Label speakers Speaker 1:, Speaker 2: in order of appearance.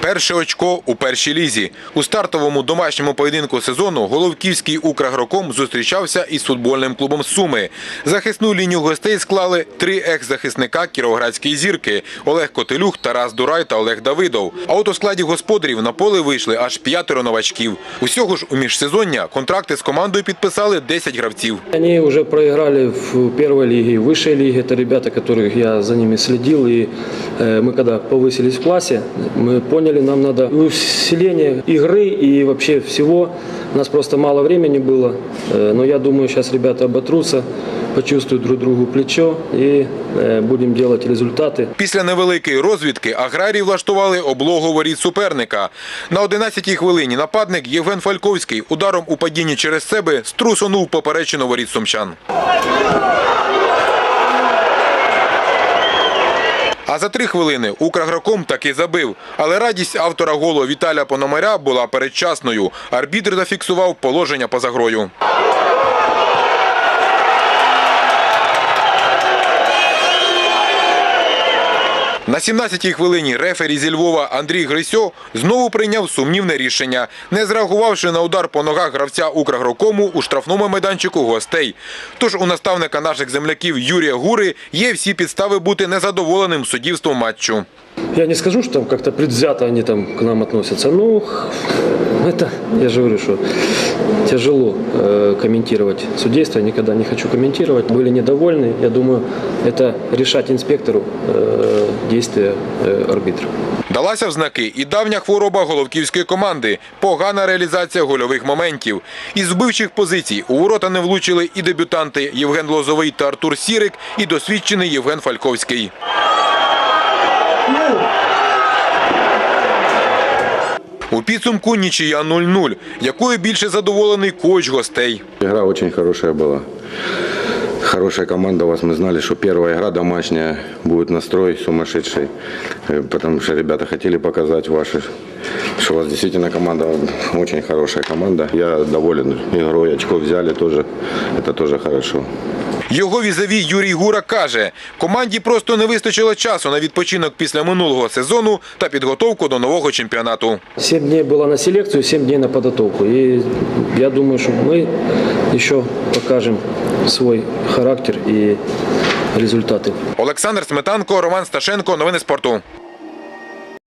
Speaker 1: Перше очко у першій лізі. У стартовому домашньому поєдинку сезону Головківський Украгроком зустрічався із футбольним клубом Суми. Захисну лінію гостей склали три екс-захисника Кіровоградської зірки – Олег Котелюх, Тарас Дурай та Олег Давидов. А от у складі господарів на поле вийшли аж п'ятеро новачків. Усього ж у міжсезоння контракти з командою підписали 10 гравців.
Speaker 2: Они уже проиграли в первой лиге, в высшей лиге. Это ребята, которых я за ними следил. И э, мы когда повысились в классе, мы поняли, нам надо усиление игры и вообще всего. У нас просто мало времени было. Э, но я думаю, сейчас ребята оботрутся, почувствуют друг другу плечо и э, будем делать результаты.
Speaker 1: Після невеликої розвідки аграрії влаштували облогу воріт суперника. На 11-й хвилині нападник Євген Фальковський ударом у падінні через себе струсонув поперечину воріт сумчан. А за три хвилини Украгроком таки забив. Але радість автора голу Віталя Пономаря була передчасною. Арбітр зафіксував положення поза грою. На 17-й хвилині рефері зі Львова Андрій Грисьо знову прийняв сумнівне рішення, не зреагувавши на удар по ногах гравця Украгрокому у штрафному майданчику гостей. Тож у наставника наших земляків Юрія Гури є всі підстави бути незадоволеним суддівством матчу.
Speaker 2: Я не скажу, что там как-то предвзято они там к нам относятся. Ну, это, я же говорю, что тяжело э, комментировать судейство. Я никогда не хочу комментировать. Были недовольны. Я думаю, это решать инспектору э, действия э, арбитра.
Speaker 1: Далася в знаки і давня хвороба головківської команди – погана реалізація гольових моментів. Із вбивчих позицій у ворота не влучили і дебютанти Євген Лозовий та Артур Сірик, і досвідчений Євген Фальковський. У підсумку нічия 0-0, якою більше задоволений коуч гостей.
Speaker 3: Игра очень хорошая была. Хорошая команда у вас. Мы знали, что первая игра домашняя будет настрой сумасшедший. Э, Потому что ребята хотели показать ваши, что у вас действительно команда очень хорошая команда. Я доволен игрой. Очко взяли тоже. Это тоже хорошо.
Speaker 1: Його візаві Юрій Гура каже, команді просто не вистачило часу на відпочинок після минулого сезону та підготовку до нового чемпіонату.
Speaker 2: Семь дней было на селекцию, семь дней на подготовку. И я думаю, что мы еще покажем свой характер и результаты.
Speaker 1: Олександр Сметанко, Роман Сташенко. Новини спорту.